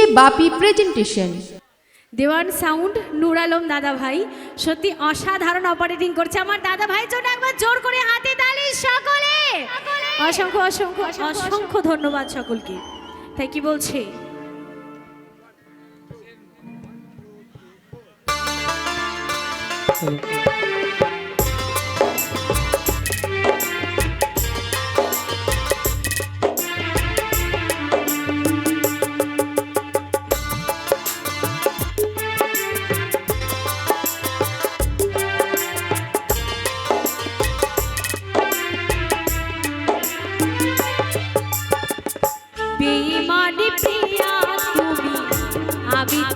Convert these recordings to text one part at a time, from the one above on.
J Bapi presentation Dewan sound Noor Alam দাদা ভাই সত্যি অসাধারণ অপারেটিং করছে। আমার দাদা ভাইয়ের জন্য একবার জোর করে হাতে তালি সকলে! অসংখ্য অসংখ্য অসংখ্য ধন্যবাদ সকলকে। তাই কি বলছে? বেইমানি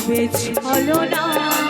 করবে ছলো না।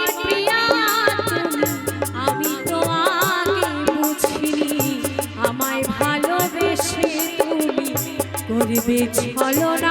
করবে ছলো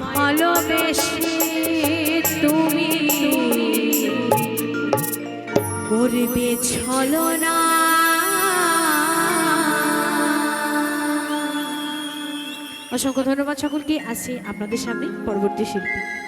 ভালোবেসে তুমি করবে ছলনা। অসংখ্য ধন্যবাদ সকলকে। আসি আপনাদের সামনে পরবর্তী শিল্পী।